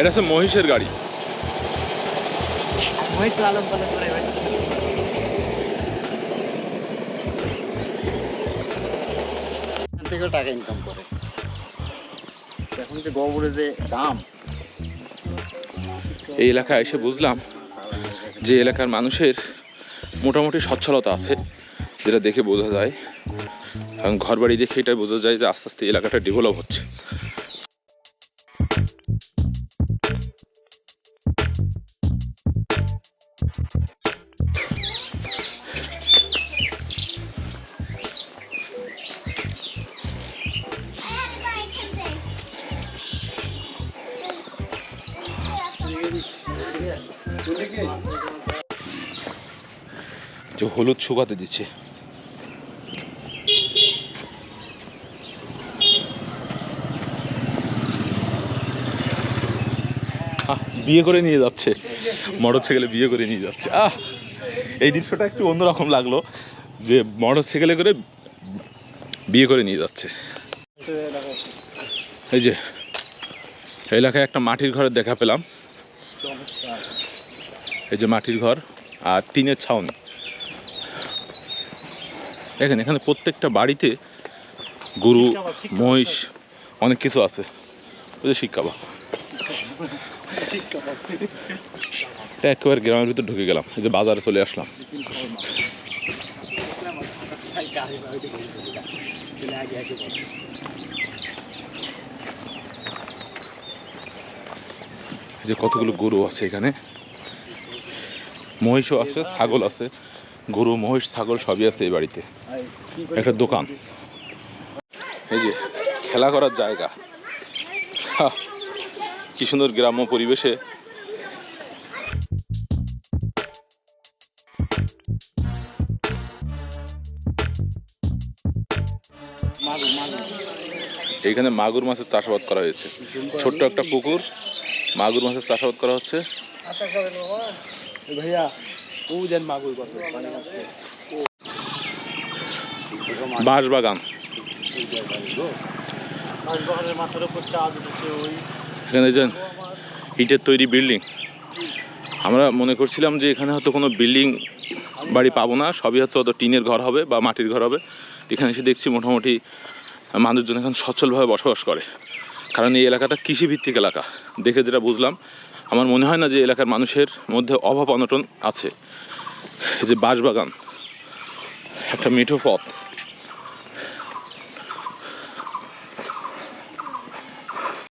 এটা হচ্ছে মহিষের গাড়ি। মহিষ লালন পালন করে ভাই টাকা ইনকাম করে। এখন যে গোবরের যে দাম এই এলাকায় এসে বুঝলাম যে এলাকার মানুষের মোটামুটি সচ্ছলতা আছে যেটা দেখে বোঝা যায়। এবং ঘর বাড়ি দেখে এটা বোঝা যায় যে আস্তে আস্তে এলাকাটা ডেভেলপ হচ্ছে। যে হলুদ শুকাতে দিচ্ছে। বিয়ে করে নিয়ে যাচ্ছে। মোটর সাইকেলে বিয়ে করে নিয়ে যাচ্ছে। আহ, এই দৃশ্যটা একটু অন্যরকম লাগল যে মোটর সাইকেলে করে বিয়ে করে নিয়ে যাচ্ছে। এই যে এলাকায় একটা মাটির ঘরের দেখা পেলাম। এই যে মাটির ঘর আর টিনের ছাউনি। দেখেন, এখানে প্রত্যেকটা বাড়িতে গরু, মহিষ অনেক কিছু আছে। ওই যে শিক্ষা একেবারে গ্রামের ভিতর ঢুকে গেলাম, এই যে বাজারে চলে আসলাম। যে কতগুলো গরু আছে এখানে। মহিষও আছে, ছাগল আছে, গরু, মহিষ, ছাগল সবই আছে এই বাড়িতে। একটা দোকান। এই যে খেলা করার জায়গা। কি সুন্দর গ্রাম্য পরিবেশে এইখানে মাগুর মাছের চাষাবাদ করা হয়েছে। ছোট্ট একটা পুকুর, মাগুর মাছের চাষাবাদ করা হচ্ছে। ভাইয়া ও দেন মাগুর কত বাঁশ বাগান। বাগানের মাথার উপর চাঁদ উঠেছে ওই এখানে যে ইটের তৈরি বিল্ডিং। আমরা মনে করছিলাম যে এখানে হয়তো কোনো বিল্ডিং বাড়ি পাবো না, সবই হচ্ছে হয়তো টিনের ঘর হবে বা মাটির ঘর হবে। এখানে এসে দেখছি মোটামুটি মানুষজন এখন সচ্ছলভাবে বসবাস করে। কারণ এই এলাকাটা কৃষিভিত্তিক এলাকা, দেখে যেটা বুঝলাম, আমার মনে হয় না যে এলাকার মানুষের মধ্যে অভাব অনটন আছে। যে বাঁশবাগান, একটা মিঠো পথ